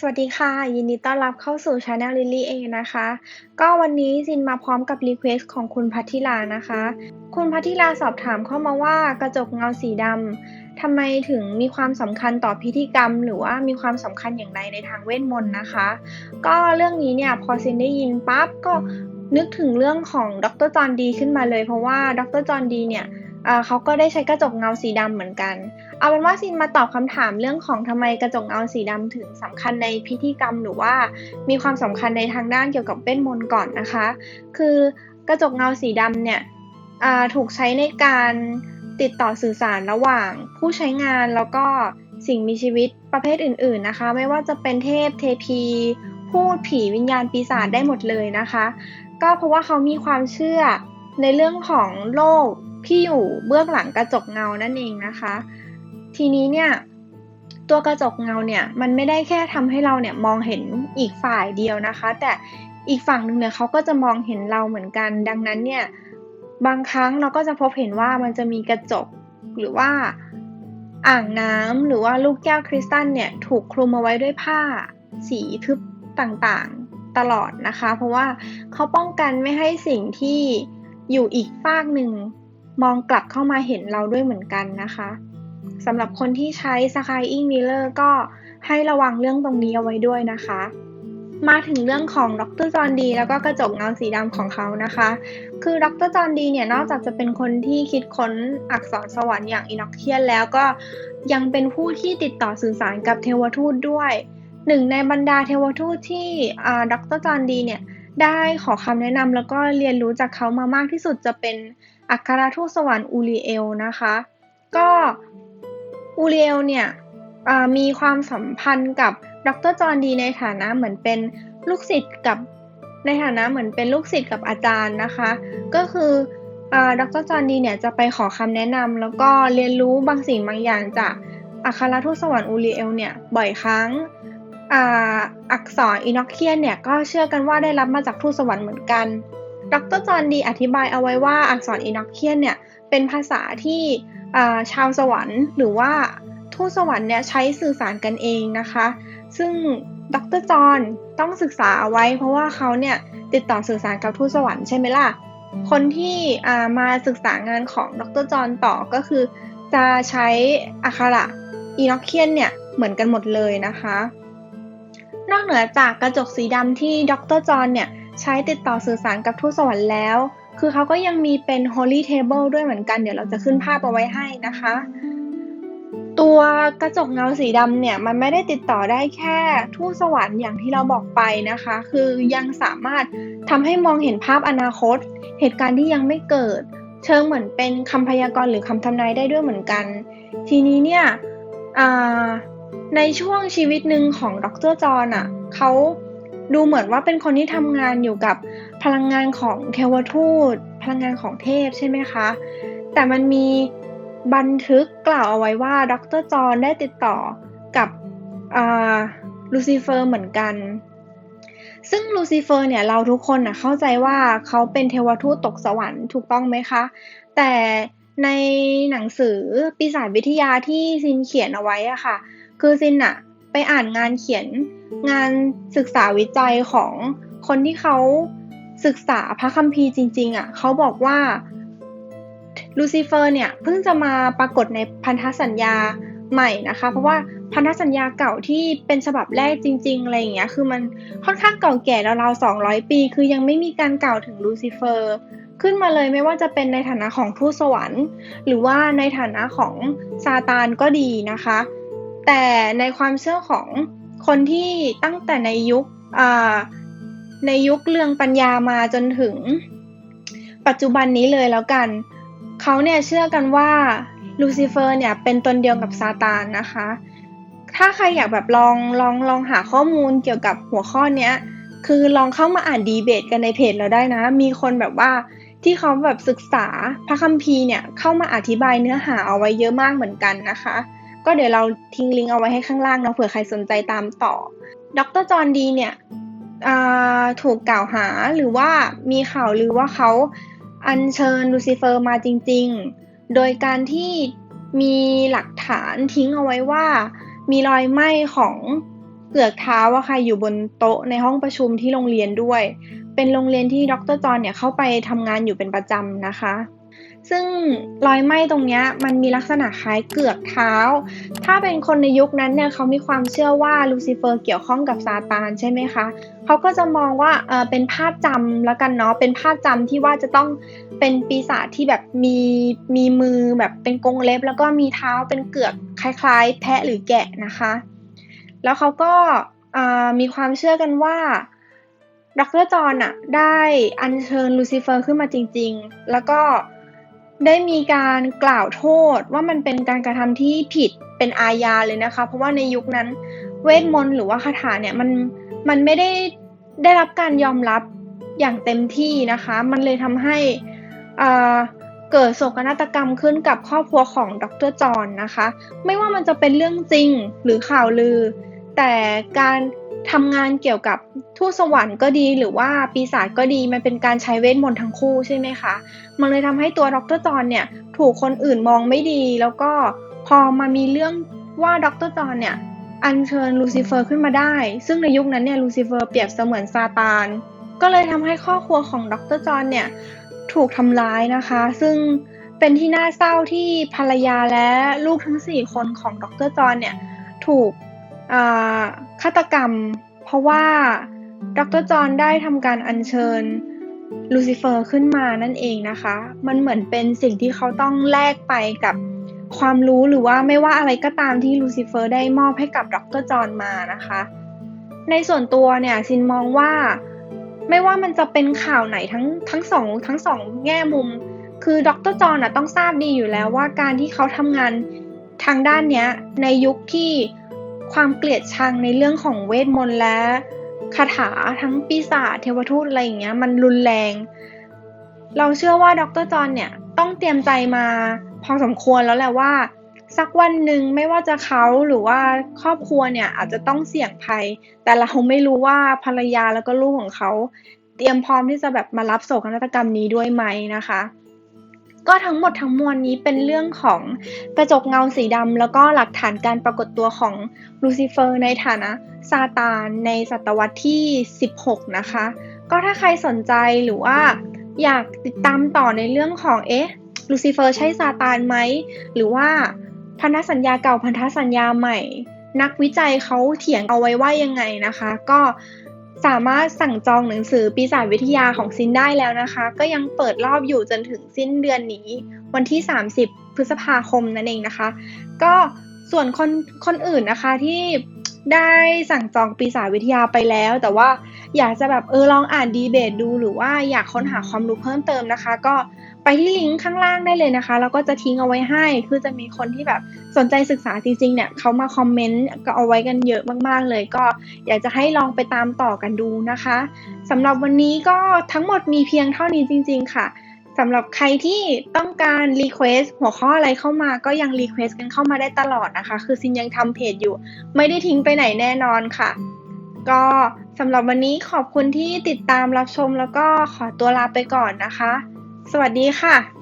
สวัสดีค่ะ ยินดีต้อนรับเข้าสู่ช anel Lily เอนะคะ ก็วันนี้ซินมาพร้อมกับรีเควสของคุณพัทธิลานะคะ คุณพัทธิลาสอบถามเข้ามาว่ากระจกเงาสีดำทำไมถึงมีความสำคัญต่อพิธีกรรม หรือว่ามีความสำคัญอย่างไรในทางเวทมนต์นะคะ ก็เรื่องนี้เนี่ยพอซินได้ยินปั๊บก็นึกถึงเรื่องของดรจอห์นดีขึ้นมาเลย เพราะว่าดรจอห์นดีเนี่ย เขาก็ได้ใช้กระจกเงาสีดำเหมือนกัน เอาเป็นว่าซินมาตอบคำถามเรื่องของทำไมกระจกเงาสีดำถึงสำคัญในพิธีกรรมหรือว่ามีความสำคัญในทางด้านเกี่ยวกับเวทมนต์ก่อนนะคะ คือกระจกเงาสีดำเนี่ยถูกใช้ในการติดต่อสื่อสารระหว่างผู้ใช้งานแล้วก็สิ่งมีชีวิตประเภทอื่น ๆนะคะ ไม่ว่าจะเป็นเทพเทพีพูดผีวิญญาณปีศาจได้หมดเลยนะคะ ก็เพราะว่าเขามีความเชื่อในเรื่องของโลก ที่อยู่เบื้องหลังกระจกเงานั่นเองนะคะ ทีนี้เนี่ยตัวกระจกเงาเนี่ยมันไม่ได้แค่ทำให้เราเนี่ยมองเห็นอีกฝ่ายเดียวนะคะ แต่อีกฝั่งหนึ่งเนี่ยเขาก็จะมองเห็นเราเหมือนกัน ดังนั้นเนี่ยบางครั้งเราก็จะพบเห็นว่ามันจะมีกระจกหรือว่าอ่างน้ำหรือว่าลูกแก้วคริสตัลเนี่ยถูกคลุมเอาไว้ด้วยผ้าสีทึบต่างๆตลอดนะคะ เพราะว่าเขาป้องกันไม่ให้สิ่งที่อยู่อีกฝากหนึ่ง มองกลับเข้ามาเห็นเราด้วยเหมือนกันนะคะสำหรับคนที่ใช้ Skying Mirror ก็ให้ระวังเรื่องตรงนี้เอาไว้ด้วยนะคะ มาถึงเรื่องของดรจอห์นดี แล้วก็กระจกเงาสีดำของเขานะคะ คือดรจอห์นดีเนี่ยนอกจากจะเป็นคนที่คิดค้นอักษรสวรรค์อย่างอินอกเทียนแล้วก็ยังเป็นผู้ที่ติดต่อสื่อสารกับเทวทูตด้วย หนึ่งในบรรดาเทวทูตที่ดรจอห์นดีเนี่ย ได้ขอคำแนะนำแล้วก็เรียนรู้จากเขามามากที่สุดจะเป็นอัครทูตสวรรค์อูริเอลนะคะ ก็อูริเอลเนี่ยมีความสัมพันธ์กับดรจอห์นดีในฐานะเหมือนเป็นลูกศิษย์กับในฐานะเหมือนเป็นลูกศิษย์กับอาจารย์นะคะ ก็คือดรจอห์นดีเนี่ยจะไปขอคำแนะนำแล้วก็เรียนรู้บางสิ่งบางอย่างจากอัครทูตสวรรค์อูริเอลเนี่ยบ่อยครั้ง อักษรอินอกเคียนเนี่ยก็เชื่อกันว่าได้รับมาจากทูตสวรรค์เหมือนกัน ดรจอห์นดีอธิบายเอาไว้ว่าอักษรอินอกเคียนเนี่ยเป็นภาษาที่ชาวสวรรค์หรือว่าทูตสวรรค์เนี่ยใช้สื่อสารกันเองนะคะ ซึ่งดรจอห์นต้องศึกษาเอาไว้ เพราะว่าเขาเนี่ยติดต่อสื่อสารกับทูตสวรรค์ใช่ไหมล่ะ คนที่มาศึกษางานของดรจอห์นต่อก็คือ จะใช้อักขระอีนอกเคียนเนี่ยเหมือนกันหมดเลยนะคะ นอกเหนือจากกระจกสีดำที่ดรจอห์นเนี่ยใช้ติดต่อสื่อสารกับทูตสวรรค์แล้ว คือเขาก็ยังมีเป็น Holy Table ด้วยเหมือนกัน เดี๋ยวเราจะขึ้นภาพเอาไว้ให้นะคะ ตัวกระจกเงาสีดำเนี่ยมันไม่ได้ติดต่อได้แค่ทูตสวรรค์อย่างที่เราบอกไปนะคะ คือยังสามารถทำให้มองเห็นภาพอนาคต เหตุการณ์ที่ยังไม่เกิด เชิงเหมือนเป็นคำพยากรณ์หรือคำทำนายได้ด้วยเหมือนกัน ทีนี้เนี่ย ในช่วงชีวิตหนึ่งของดรจอห์นอะเขาดูเหมือนว่าเป็นคนที่ทำงานอยู่กับพลังงานของเทวทูต พลังงานของเทพใช่ไหมคะ แต่มันมีบันทึกกล่าวเอาไว้ว่าดรจอห์นได้ติดต่อกับลูซิเฟอร์เหมือนกัน ซึ่งลูซิเฟอร์เนี่ยเราทุกคนนะเข้าใจว่าเขาเป็นเทวทูตตกสวรรค์ถูกต้องไหมคะ แต่ในหนังสือปีศาจวิทยาที่ซินเขียนเอาไว้อะค่ะ คือซินอะไปอ่านงานเขียนงานศึกษาวิจัยของคนที่เขาศึกษาพระคัมภีร์จริง ๆอะ่ะเขาบอกว่าลูซิเฟอร์เนี่ยเพิ่งจะมาปรากฏในพันธสัญญาใหม่นะคะ เพราะว่าพันธสัญญาเก่าที่เป็นฉบับแรกจริง ๆ อะไรอย่างเงี้ย คือมันค่อนข้างเก่าแก่ราวๆสองร้อยปี คือยังไม่มีการกล่าวถึงลูซิเฟอร์ ขึ้นมาเลยไม่ว่าจะเป็นในฐานะของทูตสวรรค์ หรือว่าในฐานะของซาตานก็ดีนะคะ แต่ในความเชื่อของคนที่ตั้งแต่ในยุคในยุคเรื่องปัญญามาจนถึง ปัจจุบันนี้เลยแล้วกัน เขาเนี่ยเชื่อกันว่าลูซิเฟอร์เนี่ยเป็นตนเดียวกับซาตานนะคะ ถ้าใครอยากแบบลองลองลองหาข้อมูลเกี่ยวกับหัวข้อเนี้ย คือลองเข้ามาอ่านดีเบตกันในเพจเราได้นะ มีคนแบบว่าที่เขาแบบศึกษาพระคัมภีร์เนี่ยเข้ามาอธิบายเนื้อหาเอาไว้เยอะมากเหมือนกันนะคะ ก็เดี๋ยวเราทิ้งลิงก์เอาไว้ให้ข้างล่างเนาะเผื่อใครสนใจตามต่อ ดรจอห์นดีเนี่ยถูกกล่าวหาหรือว่ามีข่าวหรือว่าเขาอัญเชิญลูซิเฟอร์มาจริง ๆ โดยการที่มีหลักฐานทิ้งเอาไว้ว่า มีรอยไหม้ของเกือกเท้าอะค่ะอยู่บนโต๊ะในห้องประชุมที่โรงเรียนด้วย เป็นโรงเรียนที่ดรจอห์นเนี่ยเข้าไปทำงานอยู่เป็นประจำนะคะ ซึ่งรอยไหม้ตรงนี้มันมีลักษณะคล้ายเกือกเท้า ถ้าเป็นคนในยุคนั้นเนี่ยเขามีความเชื่อว่าลูซิเฟอร์เกี่ยวข้องกับซาตานใช่ไหมคะ เขาก็จะมองว่าเออเป็นภาพจำแล้วกันเนาะ เป็นภาพจำที่ว่าจะต้องเป็นปีศาจที่แบบมีมีมือแบบเป็นกรงเล็บ แล้วก็มีเท้าเป็นเกือกคล้าย ๆ แพะหรือแกะนะคะ แล้วเขาก็มีความเชื่อกันว่าดรจอห์นอะได้อัญเชิญลูซิเฟอร์ขึ้นมาจริง ๆ แล้วก็ ได้มีการกล่าวโทษว่ามันเป็นการกระทำที่ผิดเป็นอาญาเลยนะคะ เพราะว่าในยุคนั้นเวทมนต์หรือว่าคาถาเนี่ยมันมันไม่ได้ได้รับการยอมรับอย่างเต็มที่นะคะ มันเลยทำให้เอ่อเกิดโศกนาฏกรรมขึ้นกับครอบครัวของดรจอห์นนะคะ ไม่ว่ามันจะเป็นเรื่องจริงหรือข่าวลือ แต่การทำงานเกี่ยวกับ ทูตสวรรค์ก็ดีหรือว่าปีศาจก็ดีมันเป็นการใช้เวทมนต์ทั้งคู่ใช่ไหมคะ มันเลยทำให้ตัวดรจอห์นเนี่ยถูกคนอื่นมองไม่ดี แล้วก็พอมามีเรื่องว่าดรจอห์นเนี่ยอัญเชิญลูซิเฟอร์ขึ้นมาได้ ซึ่งในยุคนั้นเนี่ยลูซิเฟอร์เปรียบเสมือนซาตาน ก็เลยทำให้ครอบครัวของดรจอห์นเนี่ยถูกทำร้ายนะคะ ซึ่งเป็นที่น่าเศร้าที่ภรรยาและลูกทั้ง 4 คนของดรจอห์นเนี่ยถูกฆาตกรรม เพราะว่า ดรจอห์นได้ทำการอัญเชิญลูซิเฟอร์ขึ้นมานั่นเองนะคะ มันเหมือนเป็นสิ่งที่เขาต้องแลกไปกับความรู้หรือว่าไม่ว่าอะไรก็ตามที่ลูซิเฟอร์ได้มอบให้กับดรจอห์นมานะคะ ในส่วนตัวเนี่ยซินมองว่าไม่ว่ามันจะเป็นข่าวไหนทั้งทั้งสองทั้งสองแง่มุม คือดรจอห์นน่ะต้องทราบดีอยู่แล้วว่าการที่เขาทำงานทางด้านเนี้ยในยุคที่ความเกลียดชังในเรื่องของเวทมนต์และ คาถาทั้งปีศาจเทวทูตอะไรอย่างเงี้ย มันรุนแรง เราเชื่อว่าดรจอห์นเนี่ยต้องเตรียมใจมาพอสมควรแล้วแหละว่า สักวันหนึ่งไม่ว่าจะเขาหรือว่าครอบครัวเนี่ยอาจจะต้องเสี่ยงภัย แต่เราไม่รู้ว่าภรรยาแล้วก็ลูกของเขา เตรียมพร้อมที่จะแบบมารับโศกนาฏกรรมนี้ด้วยไหมนะคะ ก็ทั้งหมดทั้งมวลนี้เป็นเรื่องของกระจกเงาสีดำแล้วก็หลักฐานการปรากฏตัวของลูซิเฟอร์ในฐานะซาตานในศตวรรษที่ 16 นะคะ ก็ถ้าใครสนใจหรือว่าอยากติดตามต่อในเรื่องของเอ๊ะลูซิเฟอร์ใช่ซาตานไหม หรือว่าพันธสัญญาเก่าพันธสัญญาใหม่ นักวิจัยเขาเถียงเอาไว้ว่ายังไงนะคะ ก็ สามารถสั่งจองหนังสือปีศาจวิทยาของซินได้แล้วนะคะ ก็ยังเปิดรอบอยู่จนถึงสิ้นเดือนนี้ วันที่ 30 พฤษภาคมนั่นเองนะคะ ก็ส่วนคนคนอื่นนะคะที่ ได้สั่งจองปีศาจวิทยาไปแล้ว แต่ว่าอยากจะแบบเออลองอ่านดีเบตดูหรือว่าอยากค้นหาความรู้เพิ่มเติมนะคะ ก็ไปที่ลิงก์ข้างล่างได้เลยนะคะ แล้วก็จะทิ้งเอาไว้ให้ คือจะมีคนที่แบบสนใจศึกษาจริงๆเนี่ยเขามาคอมเมนต์ก็เอาไว้กันเยอะมากๆเลย ก็อยากจะให้ลองไปตามต่อกันดูนะคะสำหรับวันนี้ก็ทั้งหมดมีเพียงเท่านี้จริง ๆ ค่ะ สำหรับใครที่ต้องการรีเควสหัวข้ออะไรเข้ามาก็ยังรีเควสกันเข้ามาได้ตลอดนะคะ คือซินยังทำเพจอยู่ ไม่ได้ทิ้งไปไหนแน่นอนค่ะ ก็สำหรับวันนี้ขอบคุณที่ติดตามรับชมแล้วก็ขอตัวลาไปก่อนนะคะ สวัสดีค่ะ